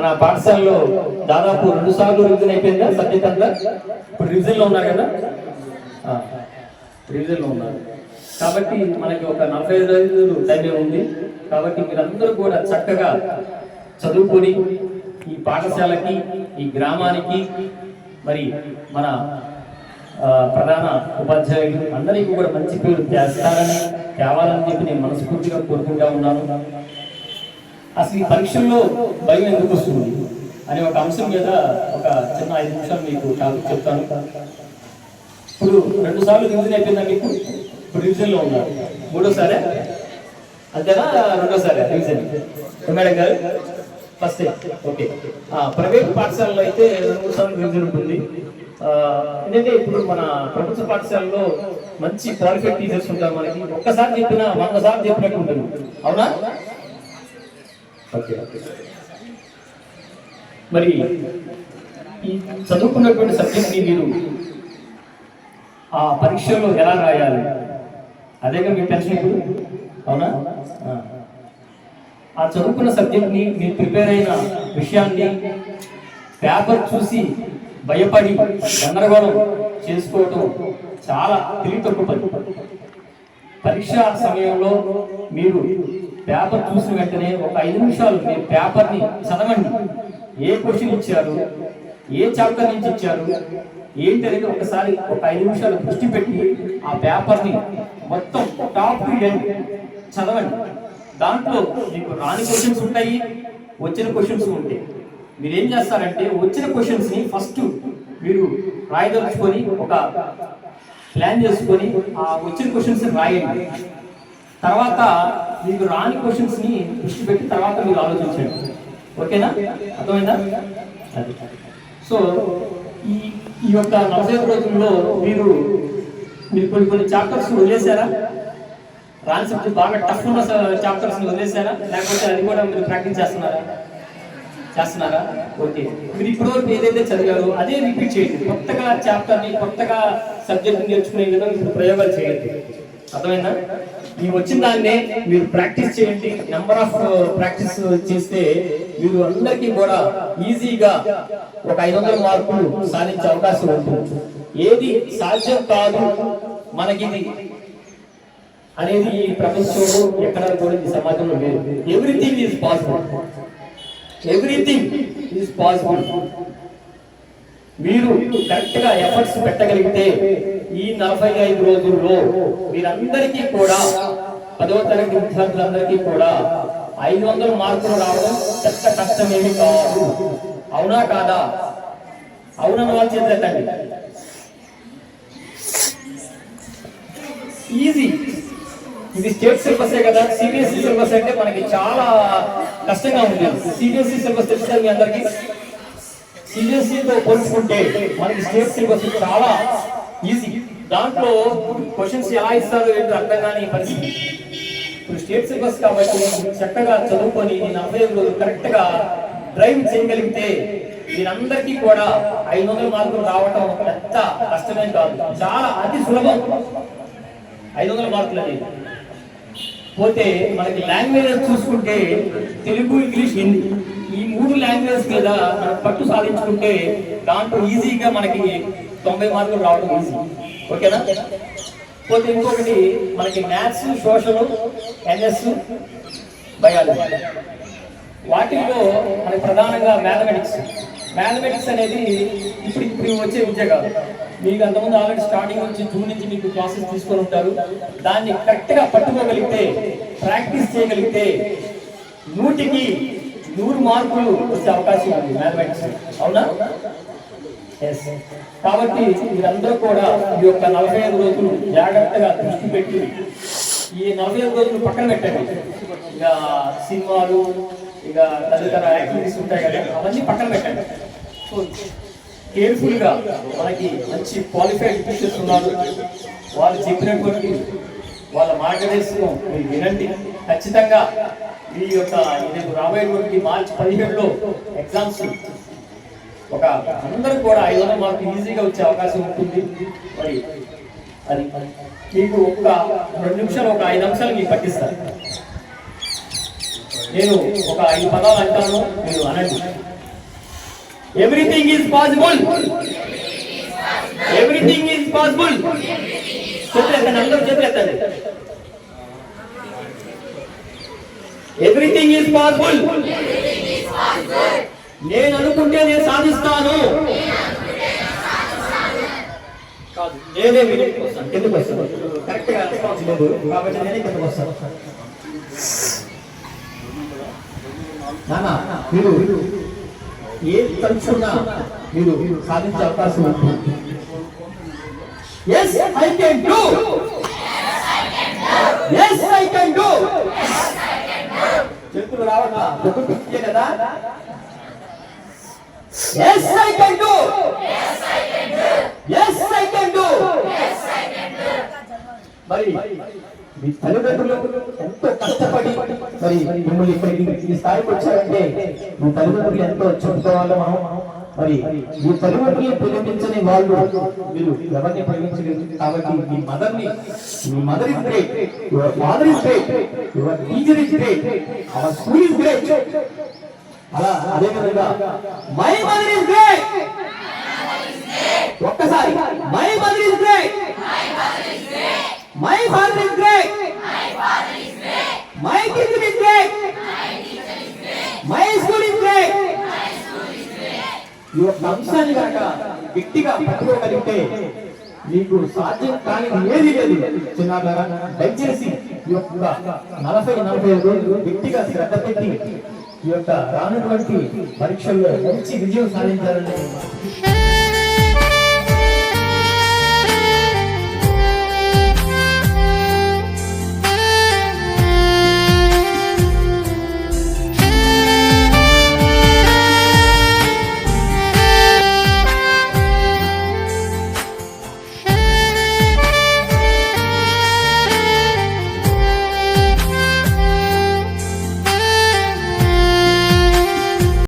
మన పాఠశాలలో దాదాపు రెండు సార్లు రివిజన్ అయిపోయిందా? సబ్జెక్ట్ అంతా ఇప్పుడు రివిజన్లో ఉన్నారు కదా? రివిజన్లో ఉన్నారు. కాబట్టి మనకి ఒక నలభై ఐదు రోజులు టైం ఉంది. కాబట్టి మీరందరూ కూడా చక్కగా చదువుకొని ఈ పాఠశాలకి ఈ గ్రామానికి మరి మన ప్రధాన ఉపాధ్యాయులు అందరికీ కూడా మంచి పేరు తెస్తారని తేవాలని చెప్పి నేను మనస్ఫూర్తిగా కోరుకుంటా ఉన్నాను. అసలు ఈ పరీక్షల్లో భయం ఎందుకు వస్తుంది? అనే ఒక అంశం మీద ఒక చిన్న ఐదు నిమిషాలు మీకు టాపిక్ చెప్తాను. ఇప్పుడు రెండు సార్లు రివిజన్ అయిపోయిందా మీకు? ఇప్పుడు రివిజన్లో ఉన్నారు. మూడోసారే? అంతేనా? రెండోసారి రివిజన్ మేడం గారు ఫస్ట్ ఓకే. ప్రైవేట్ పాఠశాలలో అయితే రెండు మూడు సార్లు రివిజన్ ఉంటుంది. ఏంటంటే ఇప్పుడు మన ప్రభుత్వ పాఠశాలలో మంచి క్వాలిఫైడ్ టీచర్స్ ఉంటారు మనకి. ఒక్కసారి చెప్పినా వంద సార్లు చెప్పినట్టు ఉంటుంది. అవునా? Okay okay. మరి ఈ చదువుకున్నటువంటి సబ్జెక్ట్ని మీరు ఆ పరీక్షలో ఎలా రాయాలి? అదేగా మీ తెలిసిన ఇప్పుడు. అవునా? ఆ. ఆ చదువుకున్న సబ్జెక్ట్ని మీరు ప్రిపేర్ అయిన విషయాన్ని పేపర్ చూసి భయపడి గందరగోళం చేసుకోవటం చాలా తెలివి తక్కువ పని పరీక్ష సమయంలో మీరు పేపర్ చూసిన వెంటనే ఒక ఐదు నిమిషాలు మీరు పేపర్ని చదవండి. ఏ క్వశ్చన్ ఇచ్చారు? ఏ చాప్టర్ నుంచి ఇచ్చారు? ఏంటి అనేది ఒకసారి ఒక ఐదు నిమిషాలు దృష్టి పెట్టి ఆ పేపర్ని మొత్తం టాప్ టు ఎండ్ చదవండి. దాంట్లో మీకు రాని క్వశ్చన్స్ ఉంటాయి వచ్చిన క్వశ్చన్స్ ఉంటాయి. మీరు ఏం చేస్తారంటే వచ్చిన క్వశ్చన్స్ని ఫస్ట్ మీరు రాయదలుచుకొని ఒక ప్లాన్ చేసుకొని ఆ వచ్చిన క్వశ్చన్స్ రాయండి. తర్వాత మీకు రాని క్వశ్చన్స్ని దృష్టి పెట్టి తర్వాత మీరు ఆలోచించండి. ఓకేనా? అర్థమైందా? అది. సో ఈ ఈ యొక్క నలభై రోజుల్లో మీరు మీరు కొన్ని కొన్ని చాప్టర్స్ వదిలేశారా? రాని సబ్జెక్ట్ బాగా టఫ్ ఉన్న చాప్టర్స్ వదిలేశారా? లేకపోతే అది కూడా మీరు ప్రాక్టీస్ చేస్తున్నారా? చేస్తున్నారా? ఓకే. మీరు ఇప్పటివరకు ఏదైతే చదివారో అదే రిపీట్ చేయండి. కొత్తగా చాప్టర్ని కొత్తగా సబ్జెక్ట్ నేర్చుకునే విధంగా మీరు ప్రయోగాలు చేయండి. అర్థమైందా? మీకు వచ్చిన దాన్నే మీరు ప్రాక్టీస్ చేయండి. నెంబర్ ఆఫ్ ప్రాక్టీస్ చేస్తే మీరు అందరికీ కూడా ఈజీగా ఒక ఐదు వందల మార్కులు సాధించే అవకాశం ఉంటుంది. ఏది సాధ్యం కాదు మనకి అనేది ఈ ప్రపంచంలో ఎక్కడ కూడా ఈ సమాజంలో లేదు. Everything is possible everything is possible మీరు కరెక్ట్గా ఎఫర్ట్స్ పెట్టగలిగితే ఈ నలభై ఐదు రోజుల్లో మీరందరికీ కూడా పదవ తరగతి విద్యార్థులందరికీ కూడా ఐదు వందల మార్కులు రావడం పెద్ద కష్టమేమి కాదు. అవునా కాదా? అవునన్న వాళ్ళు చేతులెత్తండి. ఈజీ ఇది స్టేట్ సిలబసే కదా? సిబిఎస్ఈ సిలబస్ అంటే మనకి చాలా కష్టంగా ఉంది. సిబిఎస్ఈ సిలబస్ తెలుసు మీ అందరికి? సిబిఎస్ఈతో పోల్చుకుంటే మనకి స్టేట్ సిలబస్ చాలా ఈజీ. దాంట్లో క్వశ్చన్స్ ఎలా ఇస్తారో ఏంటో అర్థం కాని పరిస్థితి. ఇప్పుడు స్టేట్ సిలబస్ కాబట్టి చక్కగా చదువుకొని నేను నలభై ఐదు రోజులు కరెక్ట్గా డ్రైవ్ చేయగలిగితే మీరందరికీ కూడా ఐదు వందల మార్కులు రావటం పెద్ద కష్టమేం కాదు. చాలా అతి సులభం. ఐదు వందల మార్కులు అనేది. పోతే మనకి లాంగ్వేజెస్ చూసుకుంటే తెలుగు ఇంగ్లీష్ హిందీ. ఈ మూడు లాంగ్వేజెస్ మీద మనం పట్టు సాధించుకుంటే దాంట్లో ఈజీగా మనకి తొంభై మార్కులు రావడం ఈజీ. ఓకేనా? పోతే ఇంకొకటి మనకి మ్యాథ్స్ సోషల్ ఎన్ఎస్ బయాలజీ. వాటిల్లో మనకి ప్రధానంగా మ్యాథమెటిక్స్ మ్యాథమెటిక్స్ అనేది ఇప్పుడు ఇప్పుడు వచ్చే విద్య కాదు మీకు అంతకుముందు ఆల్రెడీ స్టార్టింగ్ నుంచి జూన్ నుంచి మీకు క్లాసెస్ తీసుకొని ఉంటారు. దాన్ని కరెక్ట్గా పట్టుకోగలిగితే ప్రాక్టీస్ చేయగలిగితే నూటికి నూరు మార్కులు వచ్చే అవకాశం ఉంది మ్యాథమెటిక్స్ అవునా? ఎస్ కాబట్టి మీరందరూ కూడా ఈ యొక్క నలభై ఐదు రోజులు జాగ్రత్తగా దృష్టి పెట్టి ఈ నలభై ఐదు రోజులు పక్కన పెట్టండి. ఇక సినిమాలు ఇక తదితర యాక్టివిటీస్ ఉంటాయి కదా అవన్నీ పక్కన పెట్టండి. సో కేర్ఫుల్గా మనకి మంచి క్వాలిఫైడ్ టీచర్స్ ఉన్నారు. వాళ్ళు చెప్పినటువంటి వాళ్ళ మార్గదర్శనం మీరు వినండి. ఖచ్చితంగా ఈ యొక్క రేపు రాబోయేటువంటి మార్చి పదిహేడులో ఎగ్జామ్స్ ఒక అందరూ కూడా ఐదు వందల మార్కులు ఈజీగా వచ్చే అవకాశం ఉంటుంది. మరి అది మీకు ఒక రెండు నిమిషాలు ఒక ఐదు అంశాలు మీకు పట్టిస్తారు. నేను ఒక ఐదు పదాలు అంటాను మీరు అనండి. Everything is possible everything is possible చెప్పలేదండి అందరూ చెప్పలేదండి ఎవ్రీథింగ్ ఈజ్ పాసిబుల్ నేను అనుకుంటే నేను సాధిస్తాను. కాదు నేనే మీ వస్తాను. కిందకు వస్తాను? కరెక్ట్గా రెస్పాన్స్ లేదు కాబట్టి నేనే కిందకు వస్తాను. నానా మీరు ఏ తలుచుకున్నా మీరు సాధించే అవకాశం ఉంది. Yes I can do yes I can do చేతులు రావట్లా? ముక్కు పిచ్చియే కదా? Yes I can do yes I can do మరి మీ తల్లిదండ్రులు ఎంతో కష్టం మరి మిమ్మల్ని ఇక్కడికి ఈ స్థాయికి వచ్చారంటే మీ తల్లిదండ్రులు ఎంతో చెప్పుకోవాలి మనం. మరి మీ తల్లిదండ్రులు ప్రేమించని వాళ్ళు మీరు ఎవరిని ప్రేమించలేదు కాబట్టి మీ మదర్ని మీ mother is great your father is great your teacher is great our school is great. అలా అదే విధంగా మై మదర్ ఇస్ గ్రేట్. ఒక్కసారి my mother is great my father is great my teacher is great my school is great ఈ యొక్క అంశాన్ని కనుక గట్టిగా పట్టుకోగలిగితే మీకు సాధ్యం కాని ఏది లేదు. చిన్నారా దయచేసి ఈ యొక్క నలభై నలభై ఐదు రోజులు గట్టిగా శ్రద్ధ పెట్టి ఈ యొక్క రానటువంటి పరీక్షల్లో మంచి విజయం సాధించాలని